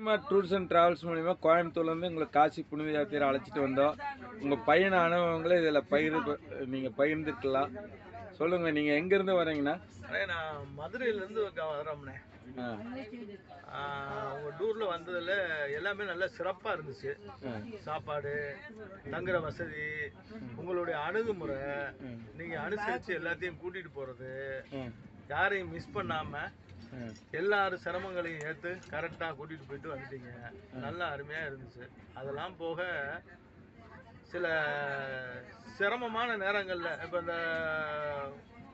Cinema tours and travels மூலிமா கோயம்புத்தூர்லேருந்து உங்களுக்கு காசி புனித யாத்திரை அழைச்சிட்டு வந்தோம் உங்கள் பையன அனுபவங்களை இதில் பகிர்ந்து நீங்கள் பகிர்ந்துக்கலாம் சொல்லுங்கள் நீங்கள் எங்கேருந்து வரீங்கண்ணா நான் மதுரையிலேருந்து வரோம்ண்ணே உங்கள் டூரில் வந்ததில் எல்லாமே நல்லா சிறப்பாக இருந்துச்சு. சாப்பாடு தங்குற வசதி உங்களுடைய அணுகுமுறை. நீங்கள் அனுசரித்து எல்லாத்தையும் கூட்டிகிட்டு போகிறது. யாரையும் மிஸ் பண்ணாமல். எல்லாரும் சிரமங்களையும் ஏற்று கரெக்டாக கூட்டிகிட்டு போயிட்டு வந்துட்டீங்க. நல்லா அருமையாக இருந்துச்சு. அதெல்லாம் போக சில சிரமமான நேரங்களில் இப்போ இந்த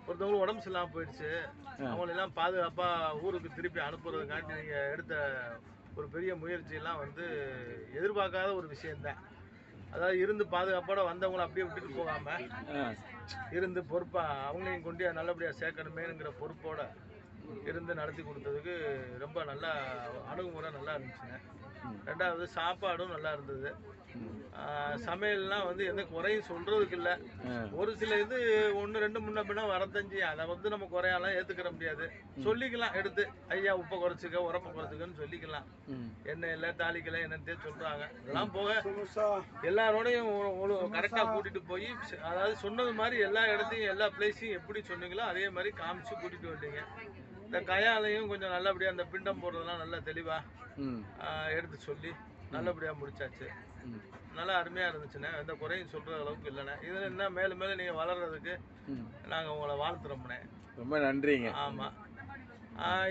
ஒருத்தவங்களுக்கு உடம்பு சரியில்லாமல் போயிடுச்சு. அவங்களெல்லாம் பாதுகாப்பாக ஊருக்கு திருப்பி அனுப்புறதுக்காண்டி நீங்கள் எடுத்த ஒரு பெரிய முயற்சியெல்லாம் வந்து எதிர்பார்க்காத ஒரு விஷயம்தான். அதாவது இருந்து பாதுகாப்போட வந்தவங்கள அப்படியே விட்டுட்டு போகாமல் இருந்து பொறுப்பாக அவங்களையும் கொண்டு நல்லபடியாக சேர்க்கணுமேங்கிற பொறுப்போட இருந்து நடத்தி கொடுத்ததுக்கு ரொம்ப நல்லா அணுகுமுறை நல்லா இருந்துச்சுங்க. ரெண்டாவது சாப்பாடும் நல்லா இருந்தது. ஆஹ் சமையல்லாம் வந்து எந்த குறையும் சொல்றதுக்கு இல்லை. ஒரு சில இது ஒன்று ரெண்டு முன்ன பின்ன வரத்தஞ்சு அதை வந்து நம்ம குறையாலாம் ஏற்றுக்கிற முடியாது. சொல்லிக்கலாம் எடுத்து. ஐயா உப்பை குறைச்சிக்க உரப்பை குறைச்சிக்கன்னு சொல்லிக்கலாம். எண்ணெய் இல்லை தாளிக்கல என்னத்தையே சொல்றாங்க. இதெல்லாம் போக எல்லாரோடையும் கரெக்டாக கூட்டிட்டு போய் அதாவது சொன்னது மாதிரி எல்லா இடத்தையும் எல்லா பிளேஸையும் எப்படி சொன்னீங்களோ அதே மாதிரி காமிச்சு கூட்டிட்டு வந்தீங்க. இந்த கயாலையும் கொஞ்சம் நல்லபடியாக அந்த பிண்டம் போடுறதெல்லாம் நல்லா தெளிவாக எடுத்து சொல்லி நல்லபடியாக முடிச்சாச்சு. நல்லா அருமையாக இருந்துச்சுண்ணே. எந்த குறையும் சொல்கிற அளவுக்கு இல்லைண்ணே. இதில் என்ன மேலும் மேலும் நீங்கள் வளர்றதுக்கு ம். நாங்கள் உங்களை வாழ்த்துறோம்ண்ணே. ரொம்ப நன்றிங்க. ஆமாம்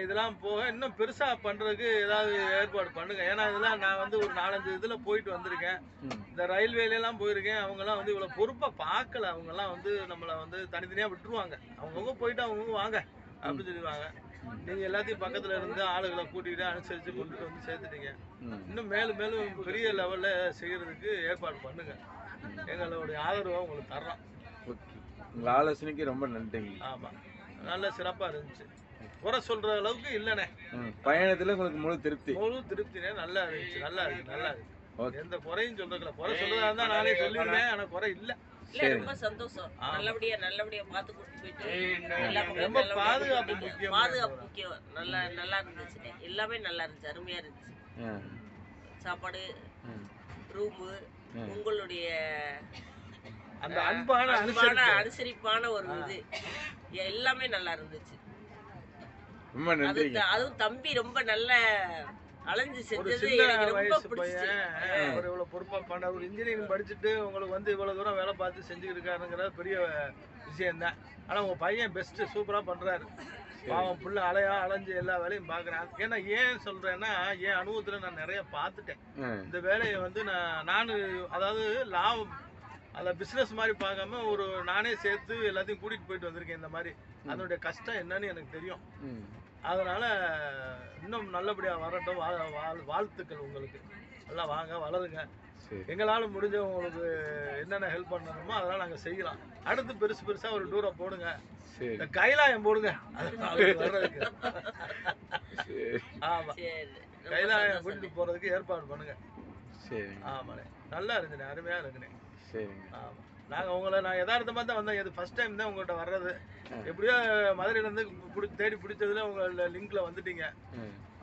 இதெல்லாம் போக இன்னும் பெருசாக பண்ணுறதுக்கு ஏதாவது ஏற்பாடு பண்ணுங்க. ஏன்னா இதெல்லாம் நான் வந்து ஒரு நாலஞ்சு இதில் போயிட்டு வந்திருக்கேன். இந்த ரயில்வேலாம் போயிருக்கேன். அவங்கெல்லாம் வந்து இவ்வளோ பொறுப்பாக பார்க்கல. அவங்கெல்லாம் வந்து நம்மளை வந்து தனித்தனியாக விட்டுருவாங்க. அவங்கவுங்க போயிட்டு அவங்கவுங்க வாங்க. அப்படின்னு சொல்லிடுவாங்க. நீங்கள் எல்லாத்தையும் பக்கத்தில் இருந்து ஆளுகளை கூட்டிகிட்டு அனுசரித்து கொண்டுட்டு வந்து சேர்த்துட்டீங்க. இன்னும் மேலும் மேலும் பெரிய லெவலில் செய்கிறதுக்கு ஏற்பாடு பண்ணுங்க. எங்களுடைய ஆதரவை உங்களுக்கு தர்றோம். உங்கள் ஆலோசனைக்கு ரொம்ப நன்றிங்க. ஆமாம் நல்ல சிறப்பாக இருந்துச்சு. குறை சொல்கிற அளவுக்கு இல்லைண்ணே பயணத்தில் உங்களுக்கு முழு திருப்தி. முழு திருப்தினே நல்லா இருந்துச்சு. நல்லா இருக்கு நல்லா இருக்கு. எந்த குறையும் சொல்றதுல குறை சொல்றதா இருந்தா நானே சொல்லிடுவேன். ஆனா குறை இல்ல. இல்ல. ரொம்ப சந்தோஷம். நல்லபடியா நல்லபடியா பார்த்து கூட்டிட்டு போயிட்டு ரொம்ப பாதுகாப்பு முக்கியம். பாதுகாப்பு முக்கியம். நல்லா நல்லா இருந்துச்சு. எல்லாமே நல்லா இருந்துச்சு. அருமையா இருந்துச்சு. சாப்பாடு ரூமு. உங்களுடைய அந்த அன்பான அன்பான அனுசரிப்பு. அனுசரிப்பான ஒரு இது. எல்லாமே நல்லா இருந்துச்சு. ரொம்ப த- அதுவும் தம்பி ரொம்ப நல்ல அலைஞ்சு ஒரு செஞ்சது இவ்வளவு பொறுப்பா பண்ண ஒரு இன்ஜினியரிங் படிச்சுட்டு உங்களுக்கு வந்து இவ்வளவு தூரம் வேலை பார்த்து செஞ்சுக்கிட்டு இருக்காருங்கிறது பெரிய விஷயம் தான் ஆனா உங்க பையன் பெஸ்ட் சூப்பரா பண்றாரு. பாவம் புள்ள அலையா அலைஞ்சு எல்லா வேலையும் பாக்குறேன் ஏன்னா ஏன் சொல்றேன்னா என் அனுபவத்துல நான் நிறைய பார்த்துட்டேன். இந்த வேலையை வந்து நான் நான் அதாவது லாபம் அதை பிஸ்னஸ் மாதிரி பார்க்காம ஒரு நானே சேர்த்து எல்லாத்தையும் கூட்டிகிட்டு போயிட்டு வந்திருக்கேன் இந்த மாதிரி. அதனுடைய கஷ்டம் என்னன்னு எனக்கு தெரியும். அதனால இன்னும் நல்லபடியாக வரட்டும். வா- வாழ்- வாழ்த்துக்கள் உங்களுக்கு. நல்லா வாங்க வளருங்க. சரி. எங்களால் முடிஞ்ச உங்களுக்கு என்னென்ன ஹெல்ப் பண்ணணுமோ அதெல்லாம் நாங்கள் செய்யலாம். அடுத்து பெருசு பெருசாக ஒரு டூரை போடுங்க. சரி. இந்த கைலாயம் போடுங்க. ஆமாம் கைலாயம். கூட்டிட்டு போகிறதுக்கு ஏற்பாடு பண்ணுங்க. ஆமாண்ணே. நல்லா இருக்குண்ணே. அருமையாக இருக்குண்ணே. சரிங்க. ஆமாம் நாங்கள் உங்களை நான் யதார்த்தமாக தான் வந்தேன். இது ஃபர்ஸ்ட் டைம் தான் உங்கள்கிட்ட வர்றது. எப்படியோ மதுரையிலேருந்து பிடி தேடி பிடிச்சதுல உங்கள் லிங்க்ல வந்துட்டீங்க.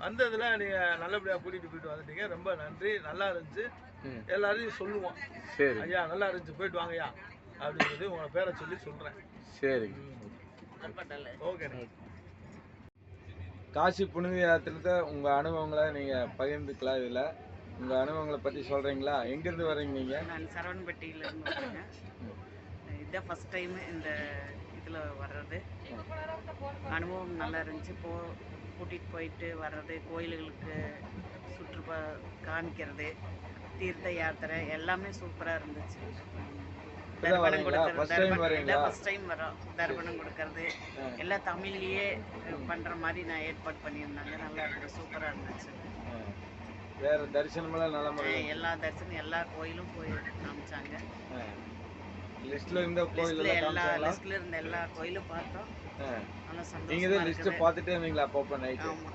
வந்ததுல நீங்கள் நல்லபடியாக கூட்டிகிட்டு போயிட்டு வந்துட்டீங்க. ரொம்ப நன்றி. நல்லா இருந்துச்சு. எல்லாரையும் சொல்லுவோம். சரி. ஐயா நல்லா இருந்துச்சு. போயிட்டு வாங்கய்யா. அப்படின்னு சொல்லி உங்களை பேரை சொல்லி சொல்கிறேன் சரிங்க ஓகேண்ணே காசி புனித யாத்திரத்தை உங்கள் அனுபவங்களை நீங்கள் பகிர்ந்துக்கலாம் இதில். உங்கள் அனுபவங்களை பற்றி சொல்கிறீங்களா எங்கேருந்து வர்றீங்க நீங்கள் நான் சரவணப்பட்டியிலேருந்து வரேங்க இதுதான் ஃபஸ்ட் டைம் இந்த இதில் வர்றது. அனுபவம் நல்லா இருந்துச்சு. போ கூட்டிகிட்டு போயிட்டு வர்றது கோயில்களுக்கு சுற்றுப்பா காமிக்கிறது தீர்த்த யாத்திரை எல்லாமே சூப்பராக இருந்துச்சு. time வரீங்களா? ஃபஸ்ட் டைம் வரோம் தர்ப்பணம் கொடுக்கறது. எல்லாம் தமிழ்லேயே பண்ணுற மாதிரி நான் ஏற்பாடு பண்ணியிருந்தாங்க. நல்லா இருந்துச்சு சூப்பராக இருந்துச்சு. வேற தரிசனமெல்லாம் நல்ல முறை எல்லா தரிசனம் எல்லா கோயிலும் போய் காமிச்சாங்க. லிஸ்ட்ல இருந்த கோயில் எல்லாம் எல்லா லிஸ்ட்ல இருந்த எல்லா கோயிலும் பார்த்தோம். நல்லா நீங்க சந்தோஷமா தான் லிஸ்ட் பார்த்துட்டே இருந்தீங்களா அப்பப்போ ஆமா.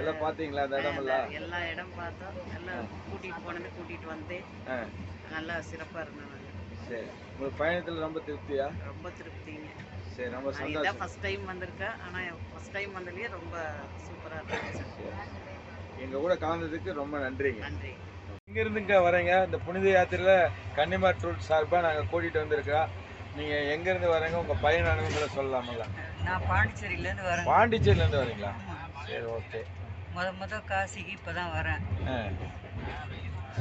எல்லாம் பார்த்தீங்களா அந்த இடமெல்லாம் எல்லா இடம் பார்த்தோம். எல்லாம் கூட்டிட்டு போனது கூட்டிட்டு வந்து நல்லா சிறப்பா இருந்தாங்க சரி. உங்களுக்கு பயணத்தில் ரொம்ப திருப்தியா? ரொம்ப திருப்திங்க. சரி ரொம்ப சந்தோஷம். ஃபர்ஸ்ட் டைம் வந்திருக்கேன். ஆனா ஃபர்ஸ்ட் டைம் வந்ததுலயே ரொம்ப சூப்பரா இருந்துச்சு. எங்க கூட கலந்ததுக்கு ரொம்ப நன்றிங்க. நன்றி. இங்க இருந்துங்க வரீங்க. இந்த புனித யாத்திரையில கன்னிமா டூர் சார்பா நாங்க கூட்டிட்டு வந்திருக்கோம் நீங்க எங்க இருந்து வரீங்க? உங்க பையன் அனுபவங்களை சொல்லலாமல்ல. நான் பாண்டிச்சேரியிலேருந்து வரேன் பாண்டிச்சேரியில இருந்து வரீங்களா? சரி ஓகே முத முத காசிக்கு இப்போ தான் வரேன்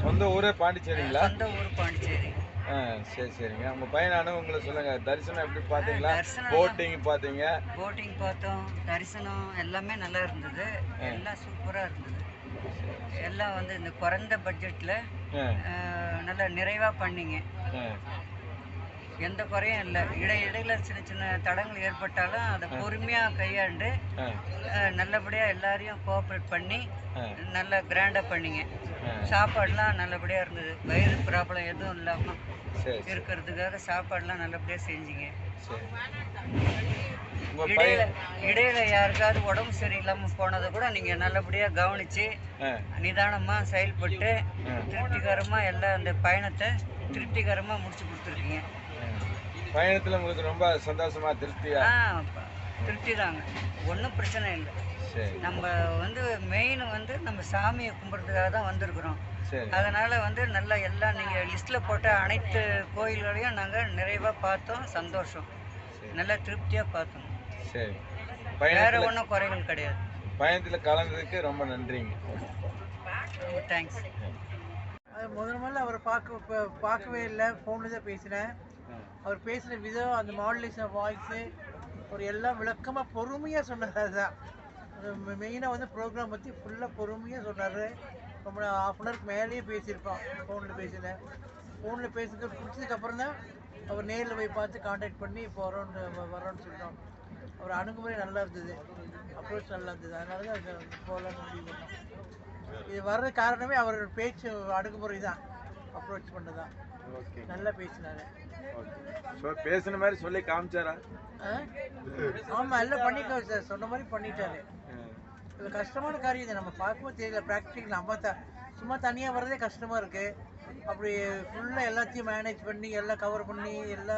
சொந்த ஊரே பாண்டிச்சேரிங்களா? சொந்த ஊர் பாண்டிச்சேரி. ஆ சரி சரிங்க. உங்க பையன் அனுபவங்களை சொல்லுங்க. தரிசனம் எப்படி பாத்தீங்களா தரிசனம் போட்டிங் பாத்தீங்க போட்டிங் பார்த்தோம். தரிசனம் எல்லாமே நல்லா இருந்தது. எல்லாம் சூப்பராக இருந்தது. எல்லாம் வந்து இந்த குறைந்த பட்ஜெட்டில் நல்லா நிறைவாக பண்ணீங்க. எந்த குறையும் இல்லை. இடையிடையில சின்ன சின்ன தடங்கள் ஏற்பட்டாலும் அதை பொறுமையாக கையாண்டு நல்லபடியாக எல்லாரையும் கோஆப்ரேட் பண்ணி நல்லா கிராண்டாக பண்ணீங்க. சாப்பாடுலாம் நல்லபடியாக இருந்தது. வயிறு ப்ராப்ளம் எதுவும் இல்லாமல் இருக்கிறதுக்காக சாப்பாடுலாம் நல்லபடியாக செஞ்சீங்க. இடையில இடையில யாருக்காவது உடம்பு சரியில்லாமல் போனதை கூட நீங்கள் நல்லபடியாக கவனித்து ஆ, நிதானமாக செயல்பட்டு ஆ. திருப்திகரமாக எல்லா அந்த பயணத்தை திருப்திகரமாக முடிச்சு கொடுத்துருக்கீங்க. பயணத்துல உங்களுக்கு ரொம்ப சந்தோஷமா திருப்தியா? திருப்தி தாங்க ஒன்றும் பிரச்சனை இல்லை. நம்ம வந்து மெயின் வந்து நம்ம சாமியை கும்பிட்றதுக்காக தான் வந்திருக்கிறோம். அதனால் வந்து நல்லா எல்லாம் நீங்கள் லிஸ்ட்டில் போட்ட அனைத்து கோயில்களையும் நாங்கள் நிறைவாக பார்த்தோம் சந்தோஷம். நல்லா திருப்தியாக பார்த்தோம். சரி. வேற ஒன்றும் குறைகள் கிடையாது. பயணத்துல கலந்ததுக்கு ரொம்ப நன்றிங்க. தேங்க்ஸ் அது முதல் முதல்ல அவரை பார்க்க பார்க்கவே இல்லை. ஃபோனில் தான் பேசினேன். அவர் பேசுகிற விதம் அந்த மாடுலேஷன் வாய்ஸு ஒரு எல்லாம் விளக்கமாக பொறுமையாக சொன்னார் அதுதான் மெயினாக வந்து ப்ரோக்ராம் பற்றி ஃபுல்லாக பொறுமையாக சொன்னார். ரொம்ப ஹாஃப் அன் ஹவருக்கு மேலேயே பேசியிருப்பான் ஃபோனில் பேசினேன். ஃபோனில் பேசுறது பிடிச்சதுக்கப்புறம் தான் அவர் நேரில் போய் பார்த்து காண்டாக்ட் பண்ணி இப்போ வரோன்னு வரோன்னு சொல்லிட்டோம் அவர் அணுகுமுறை நல்லா இருந்தது. அப்ரோச் நல்லா இருந்தது. அதனால தான் போகலான்னு முடிவு பண்ணோம். இது வர்ற காரணமே அவரோட பேச்சு அணுகுமுறை தான். அப்ரோச் பண்ணதான் ஓகே நல்லா பேசினாரு. பேசுன மாதிரி சொல்லி காமிச்சாரா? ஆமா எல்லாம் பண்ணிட்டோம் சார். சொன்ன மாதிரி பண்ணிட்டாரு. இது கஷ்டமான காரியம் இது நம்ம பார்க்கும்போது தெரியல. ப்ராக்டிக்கல் நம்ம த சும்மா தனியாக வர்றதே கஷ்டமா இருக்கு. அப்படி ஃபுல்லாக எல்லாத்தையும் மேனேஜ் பண்ணி எல்லாம் கவர் பண்ணி எல்லா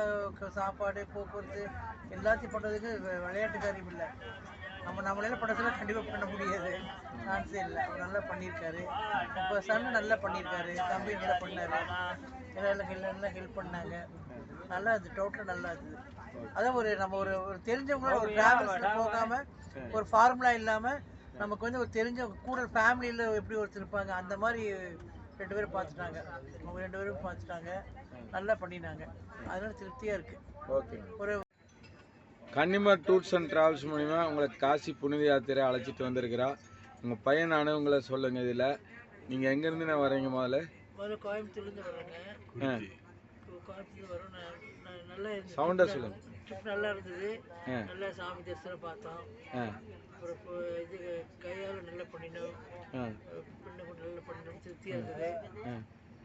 சாப்பாடு போக்குவரத்து எல்லாத்தையும் பண்ணுறதுக்கு விளையாட்டு காரியம் இல்லை. நம்ம நம்மளால பண்ணதுல கண்டிப்பாக பண்ண முடியாது. சான்ஸே இல்லை. அவர் நல்லா பண்ணியிருக்காரு. இப்போ சன் நல்லா பண்ணியிருக்காரு. தம்பி நல்லா பண்ணாரு. எல்லாம் எல்லாம் ஹெல்ப் பண்ணாங்க. நல்லா இருந்தது டோட்டலாக நல்லா இருந்தது அதான் ஒரு நம்ம ஒரு ஒரு தெரிஞ்சவங்களோட ஒரு டிராவல்ஸில் போகாம ஒரு ஃபார்முலா இல்லாம நமக்கு வந்து ஒரு தெரிஞ்ச கூட ஃபேமிலியில் எப்படி ஒருத்தர் இருப்பாங்க அந்த மாதிரி ரெண்டு பேரும் பார்த்துட்டாங்க. அவங்க ரெண்டு பேரும் பார்த்துட்டாங்க. நல்லா பண்ணினாங்க. அதனால திருப்தியா இருக்கு. ஓகே. ஒரு கன்னிமார் டூர்ஸ் அண்ட் டிராவல்ஸ் மூலிமா உங்களை காசி புனித யாத்திரை அழைச்சிட்டு வந்திருக்கிறா. உங்கள் பையன் அனுபவங்களை சொல்லுங்கள் இதில். நீங்கள் எங்கேருந்து நான் வரீங்க முதல்ல? முதல்ல கோயம்புத்தூர்லேருந்து வராங்க கோயம்புத்தூர் வரோம் நல்லா சவுண்டாக சொல்லுங்கள் ட்ரிப் நல்லா இருந்தது. நல்லா சாமி தரிசனம் பார்த்தோம். அப்புறம் இது கையால் நல்லா பண்ணினோம். பின்ன கொஞ்சம் நல்லா பண்ணினோம். திருப்தியாக இருந்தது.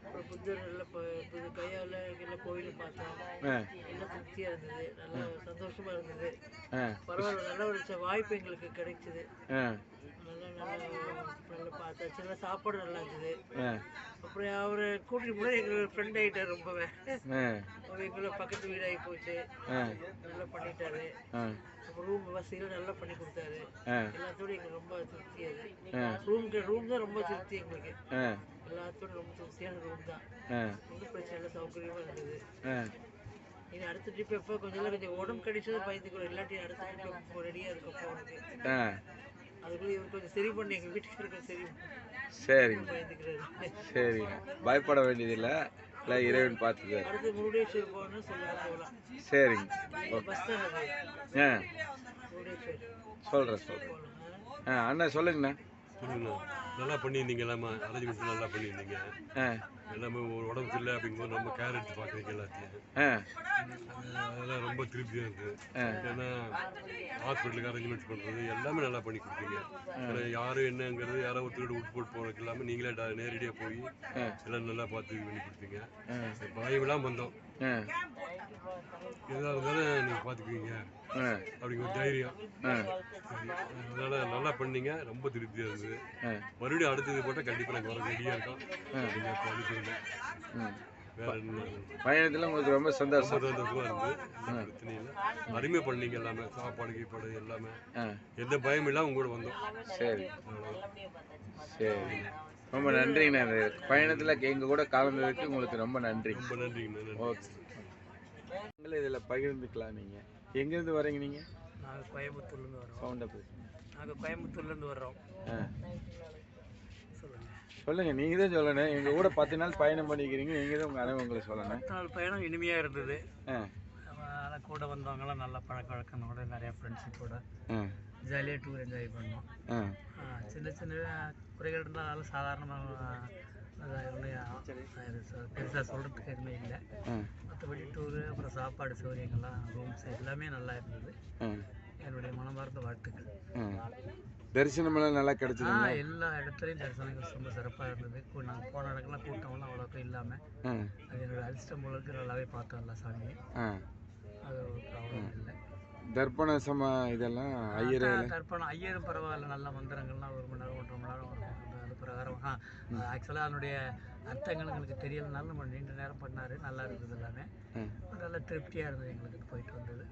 அப்புறம் புத்தர் நல்லா ப- இது கையால் எல்லாம் கோயிலும் பார்த்தோம். எல்லாம் திருப்தியாக இருந்தது. நல்லா சந்தோஷமா இருந்தது. பரவாயில்ல நல்ல ஒரு வாய்ப்பு எங்களுக்கு கிடைச்சது. நல்லா நல்லா நல்லா பார்த்தாச்சு. நல்லா சாப்பாடு நல்லா இருந்தது. அப்புறம் அவரை கூட்டிட்டு போய் எங்களுக்கு ஃப்ரெண்ட் ஆகிட்டார் ரொம்பவே. அவர் எங்களை பக்கத்து வீடாகி போச்சு. நல்லா பண்ணிட்டாரு. ரூம் வசதியெல்லாம் நல்லா பண்ணி கொடுத்தாரு. எல்லாத்தோட எங்களுக்கு ரொம்ப திருப்தி அது. ஆ. ரூம்க்கு ரூம் தான் ரொம்ப திருப்தி எங்களுக்கு. எல்லாத்தோட ரொம்ப திருப்தியான ரூம் தான். ஒன்றும் பிரச்சனை இல்லை சௌகரியமாக இருந்தது. இனி அடுத்த ட்ரிப் எப்போ? கொஞ்சம் கொஞ்சம் உடம்பு கிடைச்சது பயந்துக்கிறோம் இல்லாட்டி அடுத்த ட்ரிப் ரெடியாக இருக்கும் போகிறதுக்கு ஆ. அதுக்குள்ளே இவர் கொஞ்சம் சரி பண்ணி எங்கள் வீட்டுக்கு சரி சரிங்க. சரிங்க. பயப்பட வேண்டியதில்லை. இல்லை இறைவன் பார்த்துக்காரு அடுத்து முருடேஸ்வர் போகணும்னு சொல்லலாம் போகலாம் சரிங்க. ஆ. சொல்கிறேன் சொல்கிறேன் ஆ அண்ணா சொல்லுங்கண்ணா. சொல்லுங்க நல்லா பண்ணியிருந்தீங்க எல்லாமே. அரேஞ்ச்மெண்ட் நல்லா பண்ணியிருந்தீங்க. எல்லாமே ஒரு உடம்பு சரியில்லை அப்படிங்கும்போது ரொம்ப கேர் எடுத்து பார்க்குறீங்க எல்லாத்தையும். அதெல்லாம் ரொம்ப திருப்தியாக இருக்குது. ஏன்னா ஹாஸ்பிட்டலுக்கு அரேஞ்ச்மெண்ட்ஸ் பண்ணுறது எல்லாமே நல்லா பண்ணி கொடுத்தீங்க. ஏன்னா யார் என்னங்கிறது யாரோ ஒருத்தரோட விட்டு போட்டு போகிறதுக்கு இல்லாமல் நீங்களே நேரடியாக போய். எல்லாம் நல்லா பார்த்து பண்ணி கொடுத்தீங்க. பயமெல்லாம் வந்தோம். எதாக இருந்தாலும் நீங்கள் பார்த்துக்குவீங்க அப்படிங்கிற ஒரு தைரியம். அதனால நல்லா பண்ணீங்க. ரொம்ப திருப்தியாக இருந்தது. மறுபடியும் அடுத்தது போட்டால் கண்டிப்பாக நாங்கள் வர ரெடியாக இருக்கோம். நீங்கள் என்ன? பயணத்தில் உங்களுக்கு ரொம்ப சந்தோஷம். சந்தோஷமா இருந்து எந்த பிரச்சனையும் இல்லை. அருமையாக பண்ணீங்க எல்லாமே. சாப்பாடு கீப்பாடு எல்லாமே. எந்த பயமும் இல்லாம உங்க கூட வந்தோம். சரி. சரி. ரொம்ப நன்றிங்கண்ணா பயணத்தில் எங்கள் கூட கலந்ததுக்கு உங்களுக்கு ரொம்ப நன்றி. ரொம்ப நன்றிங்கண்ணா நன்றி ஓகே. இதில் பகிர்ந்துக்கலாம் நீங்கள் எங்கேருந்து வரீங்க நீங்கள் நாங்கள் கோயம்புத்தூர்லேருந்து வரோம் சவுண்டை பேசுங்க நாங்கள் கோயம்புத்தூர்லேருந்து வர்றோம். சொல்லுங்கள் சொல்லுங்க. நீங்கள் தான் சொல்லணும். எங்கள் கூட பத்து நாள் பயணம் பண்ணிக்கிறீங்க நீங்கள் தான் உங்கள் அனுபவங்களை சொல்லணும். பத்து நாள் பயணம் இனிமையாக இருந்தது. ஆ. அதனால் கூட வந்தவங்களாம் நல்ல பழக்க வழக்கங்களோட நிறைய ஃப்ரெண்ட்ஷிப்போட ஜாலியாக டூர் என்ஜாய் பண்ணோம். சின்ன சின்ன குறைகள் இருந்தாலும் சாதாரணமாக பெருசாக சொல்கிறதுக்கு எதுவுமே இல்லை. மற்றபடி டூரு அப்புறம் சாப்பாடு சௌகரியங்கள்லாம் ரூம்ஸ் எல்லாமே நல்லா இருந்தது. என்னுடைய மனமார்ந்த வாழ்த்துக்கள். ஆ. தரிசனமெல்லாம் நல்லா ஆ கிடச்சிதுங்களா எல்லா இடத்துலையும் தரிசனங்கள் ரொம்ப சிறப்பாக இருந்தது. நாங்கள் போன இடங்கள்லாம் கூட்டம்லாம் அவ்வளோக்கும் இல்லாமல் அது என்னோட அதிர்ஷ்டம் போல இருக்கு நல்லாவே பார்த்தோம் எல்லா சாமியை. ஆ. அது ஒரு ப்ராப்ளம் இல்லை. தர்ப்பண சம இதெல்லாம் ஐயர் தர்ப்பணம் ஐயரும் பரவாயில்ல. நல்ல மந்திரங்கள்லாம் ஒரு மணி நேரம் ஒன்றரை மணி நேரம் வரும் அது- அது பிரகாரம் ஆ ஆக்சுவலாக அதனுடைய அர்த்தங்கள் எங்களுக்கு தெரியலனாலும் நம்ம நீண்ட நேரம் பண்ணார். நல்லா இருந்தது எல்லாமே. நல்ல திருப்தியாக இருந்தது எங்களுக்கு போயிட்டு வந்தது.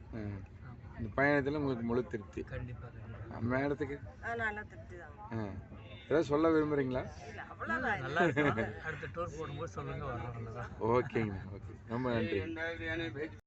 இந்த பயணத்தில் உங்களுக்கு முழு திருப்தி. கண்டிப்பாக மேடத்துக்கு நல்லா திருப்தி தான். ஆ. ஏதாவது சொல்ல விரும்புகிறீங்களா நல்லா அடுத்த டூர் போடும்போது சொல்லுங்கள் வரோம் ஓகேங்கண்ணா ஓகே. ரொம்ப நன்றி.